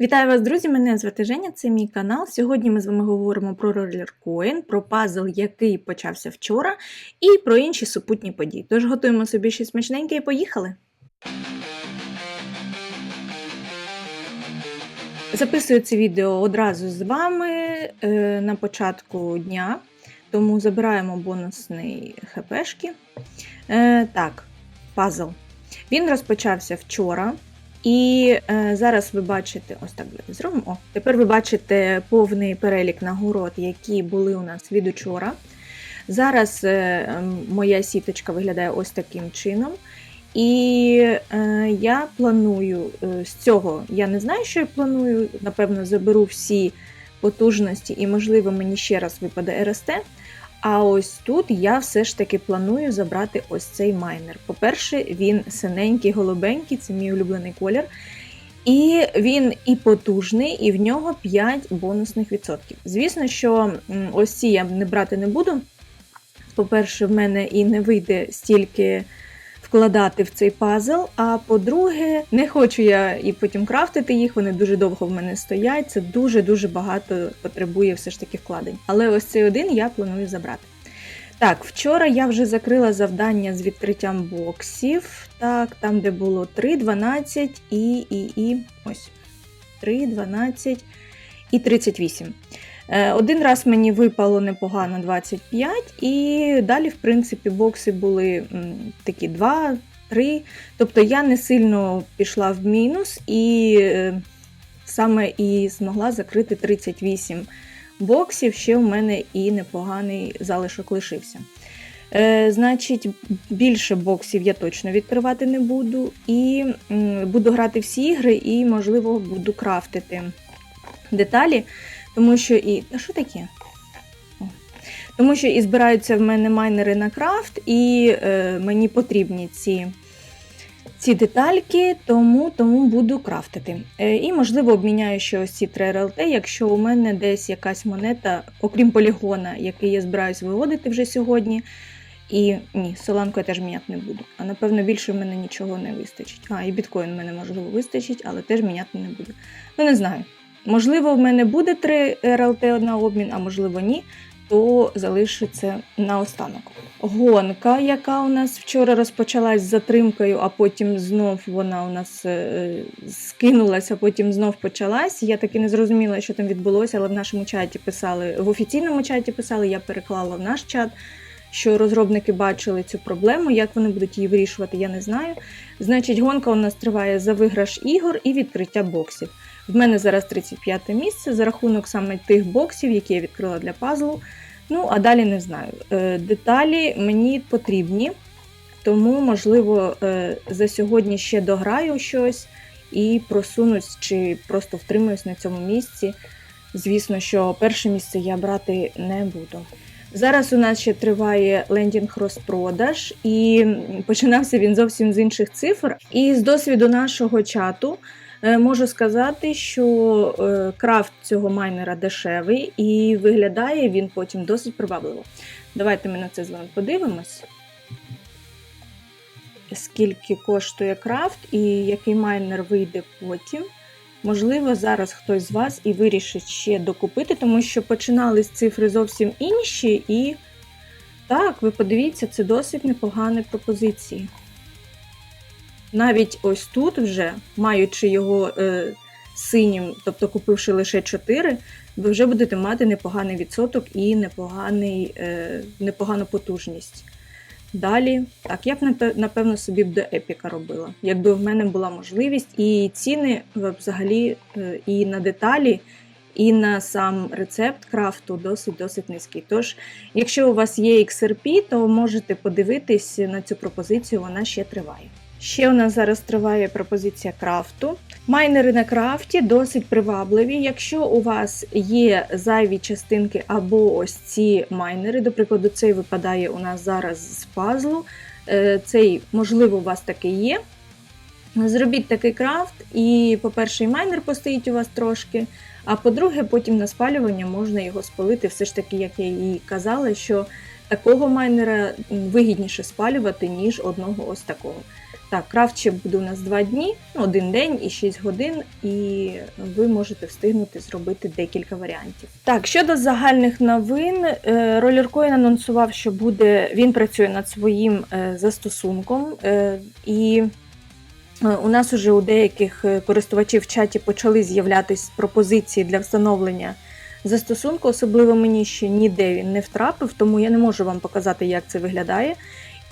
Вітаю вас, друзі! Мене звати Женя, це мій канал. Сьогодні ми з вами говоримо про ролеркоін, про пазл, який почався вчора, і про інші супутні події. Тож готуємо собі щось смачненьке і поїхали. Записую це відео одразу з вами е, на початку дня, тому забираємо бонусний хпшки. Е, так, пазл. Він розпочався вчора. І е, зараз ви бачите, ось так зробимо. О, тепер ви бачите повний перелік нагород, які були у нас від учора. Зараз е, моя сіточка виглядає ось таким чином. І е, я планую е, з цього, я не знаю, що я планую. Напевно, заберу всі потужності, і, можливо, мені ще раз випаде РСТ. А ось тут я все ж таки планую забрати ось цей майнер. По-перше, він синенький, голубенький, це мій улюблений колір. І він і потужний, і в нього 5 бонусних відсотків. Звісно, що ось ці я не брати не буду. По-перше, в мене і не вийде стільки вкладати в цей пазл. А по-друге, не хочу я і потім крафтити їх, вони дуже довго в мене стоять. Це дуже-дуже багато потребує все ж таки вкладень. Але ось цей один я планую забрати. Так, вчора я вже закрила завдання з відкриттям боксів. Так, там, де було 3, 12 і і, і ось 3, 12 і 38. Е, один раз мені випало непогано 25, і далі, в принципі, бокси були такі 2, 3. Тобто я не сильно пішла в мінус і е, саме і змогла закрити 38 боксів. Ще в мене і непоганий залишок лишився. Е, Значить, більше боксів я точно відкривати не буду. І буду грати всі ігри, і, можливо, буду крафтити деталі. Тому що і. А що таке? Тому що і збираються в мене майнери на крафт, і е, мені потрібні ці ці детальки, тому тому буду крафтити. Е, і, можливо, обміняю ще ось ці 3 РЛТ, якщо у мене десь якась монета, окрім полігона, який я збираюсь виводити вже сьогодні. І ні, соланку я теж міняти не буду. А напевно, більше в мене нічого не вистачить. А, і біткоін в мене можливо вистачить, але теж міняти не буду. Ну, не знаю. Можливо, в мене буде 3 РЛТ на обмін, а можливо, ні, то залишиться наостанок. Гонка, яка у нас вчора розпочалась з затримкою, а потім знов вона у нас е, скинулася, потім знов почалась. Я таки не зрозуміла, що там відбулося, але в нашому чаті писали, в офіційному чаті писали, я переклала в наш чат. Що розробники бачили цю проблему, як вони будуть її вирішувати, я не знаю. Значить, гонка у нас триває за виграш ігор і відкриття боксів. В мене зараз 35 місце за рахунок саме тих боксів, які я відкрила для пазлу. Ну, а далі не знаю. Е, деталі мені потрібні, тому, можливо, е, за сьогодні ще дограю щось і просунусь чи просто втримуюсь на цьому місці. Звісно, що перше місце я брати не буду. Зараз у нас ще триває лендінг розпродаж, і починався він зовсім з інших цифр. І з досвіду нашого чату можу сказати, що е, крафт цього майнера дешевий і виглядає він потім досить привабливо. Давайте ми на це з вами подивимось. Скільки коштує крафт і який майнер вийде потім. Можливо, зараз хтось з вас і вирішить ще докупити, тому що починались цифри зовсім інші, і так, ви подивіться, це досить непогані пропозиції навіть ось тут, вже, маючи його е, синім, тобто купивши лише 4, ви вже будете мати непоганий відсоток і непоганий, е, непогану потужність. Далі, так, я б напевно собі б до епіка робила, якби в мене була можливість, і ціни взагалі е, і на деталі, і на сам рецепт крафту досить-досить низький. Тож, якщо у вас є XRP, то можете подивитись на цю пропозицію, вона ще триває. Ще у нас зараз триває пропозиція крафту. Майнери на крафті досить привабливі. Якщо у вас є зайві частинки або ось ці майнери, до прикладу, цей випадає у нас зараз з пазлу, е, цей, можливо, у вас такий є. Зробіть такий крафт, і, по-перше, майнер постоїть у вас трошки. А по-друге, потім на спалювання можна його спалити. Все ж таки, як я і казала, що такого майнера вигідніше спалювати, ніж одного ось такого. Так, крафт ще буде у нас 2 дні, ну, один день і 6 годин, і ви можете встигнути зробити декілька варіантів. Так, щодо загальних новин, Rollercoin анонсував, що буде він працює над своїм е, застосунком, е, і е, у нас уже у деяких користувачів в чаті почали з'являтися пропозиції для встановлення застосунку, особливо мені ще ніде він не втрапив, тому я не можу вам показати, як це виглядає.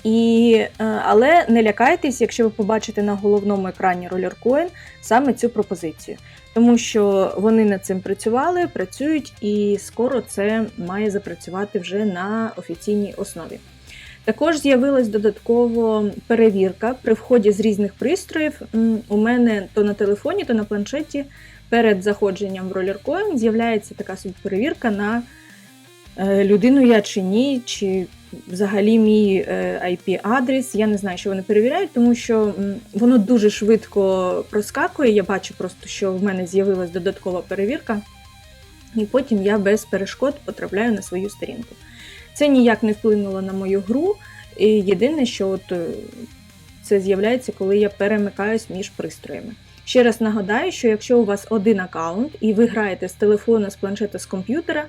І, е, але не лякайтесь, якщо ви побачите на головному екрані Rollercoin саме цю пропозицію, тому що вони над цим працювали, працюють, і скоро це має запрацювати вже на офіційній основі. Також з'явилась додатково перевірка при вході з різних пристроїв. У мене то на телефоні, то на планшеті перед заходженням в Rollercoin з'являється така собі перевірка на е, людину я чи ні, чи взагалі мій е, IP-адрес. Я не знаю, що вони перевіряють, тому що воно дуже швидко проскакує. Я бачу просто, що в мене з'явилась додаткова перевірка, і потім я без перешкод потрапляю на свою сторінку. Це ніяк не вплинуло на мою гру. І єдине, що от е, це з'являється, коли я перемикаюсь між пристроями. Ще раз нагадаю, що якщо у вас один аккаунт і ви граєте з телефона, з планшета, з комп'ютера,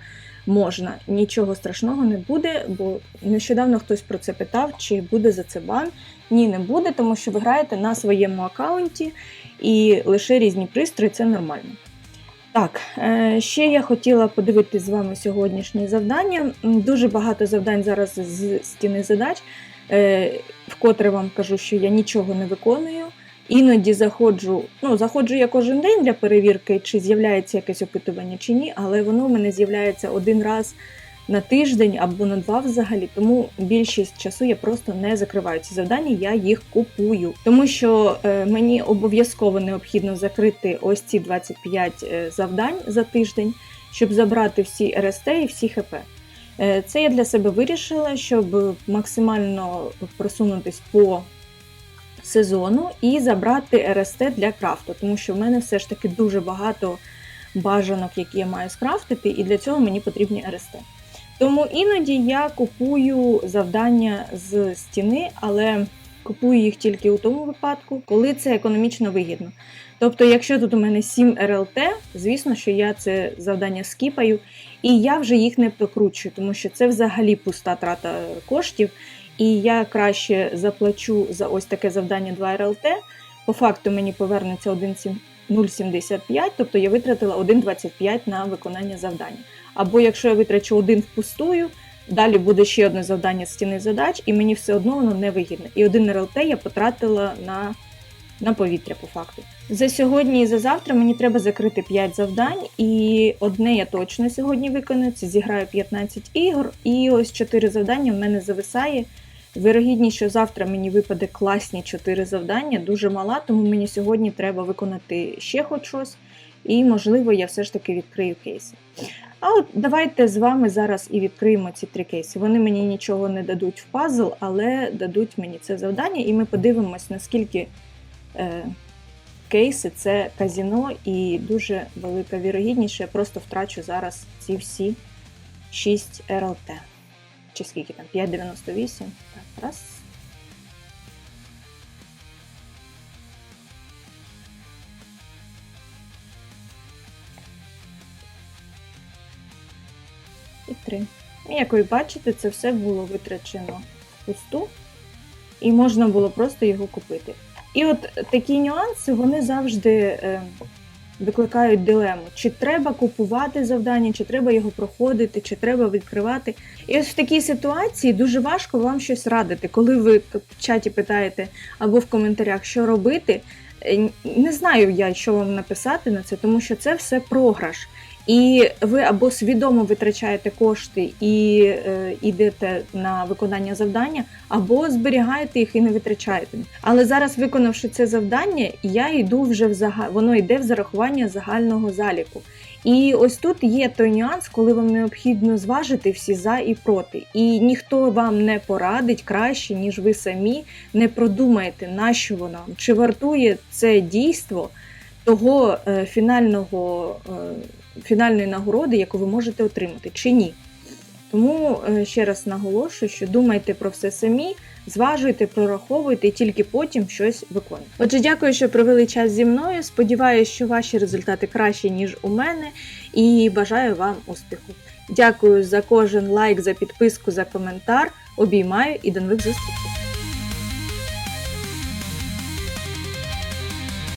можна, нічого страшного не буде, бо нещодавно хтось про це питав, чи буде за це бан. Ні, не буде, тому що ви граєте на своєму аккаунті і лише різні пристрої це нормально. Так, е, ще я хотіла подивитись з вами сьогоднішнє завдання. Дуже багато завдань зараз з стіни задач, е, вкотре вам кажу, що я нічого не виконую. Іноді заходжу, ну заходжу я кожен день для перевірки, чи з'являється якесь опитування чи ні, але воно в мене з'являється один раз на тиждень або на два взагалі. Тому більшість часу я просто не закриваю ці завдання, я їх купую. Тому що е, мені обов'язково необхідно закрити ось ці 25 е, завдань за тиждень, щоб забрати всі РСТ і всі ХП. Е, Це я для себе вирішила, щоб максимально просунутись по сезону і забрати РСТ для крафту, тому що в мене все ж таки дуже багато бажанок, які я маю скрафтити, і для цього мені потрібні РСТ. Тому іноді я купую завдання з стіни, але купую їх тільки у тому випадку, коли це економічно вигідно. Тобто, якщо тут у мене 7 РЛТ, звісно, що я це завдання скіпаю, і я вже їх не прокручую, тому що це взагалі пуста трата коштів. І я краще заплачу за ось таке завдання 2 РЛТ. По факту мені повернеться 1,075, тобто я витратила 1,25 на виконання завдання. Або якщо я витрачу один впустую, далі буде ще одне завдання з стіни задач, і мені все одно воно не вигідне. І один РЛТ я потратила на, на повітря по факту. За сьогодні і за завтра мені треба закрити 5 завдань, і одне я точно сьогодні виконую, це зіграю 15 ігор, і ось 4 завдання в мене зависає. Вирогідність, що завтра мені випаде класні 4 завдання, дуже мала, тому мені сьогодні треба виконати ще хоч щось, і, можливо, я все ж таки відкрию кейси. А от давайте з вами зараз і відкриємо ці три кейси. Вони мені нічого не дадуть в пазл, але дадуть мені це завдання, і ми подивимось, наскільки е, кейси це казіно, і дуже велика вірогідність, що я просто втрачу зараз ці всі 6 РЛТ. Чи скільки там? 5,98. Так, раз. І три. І як ви бачите, це все було витрачено впусту, і можна було просто його купити. І от такі нюанси вони завжди е, викликають дилему: чи треба купувати завдання, чи треба його проходити, чи треба відкривати. І ось в такій ситуації дуже важко вам щось радити, коли ви в чаті питаєте або в коментарях, що робити. Е, Не знаю я, що вам написати на це, тому що це все програш. І ви або свідомо витрачаєте кошти і е, йдете на виконання завдання, або зберігаєте їх і не витрачаєте. Але зараз, виконавши це завдання, я йду вже в зага... воно йде в зарахування загального заліку. І ось тут є той нюанс, коли вам необхідно зважити всі за і проти. І ніхто вам не порадить краще, ніж ви самі не продумаєте, на що воно, чи вартує це дійство того е, фінального. Е, фінальної нагороди, яку ви можете отримати, чи ні. Тому е, ще раз наголошую, що думайте про все самі, зважуйте, прораховуйте і тільки потім щось виконуйте. Отже, дякую, що провели час зі мною. Сподіваюся, що ваші результати кращі, ніж у мене, і бажаю вам успіху. Дякую за кожен лайк, за підписку, за коментар. Обіймаю і до нових зустрічей!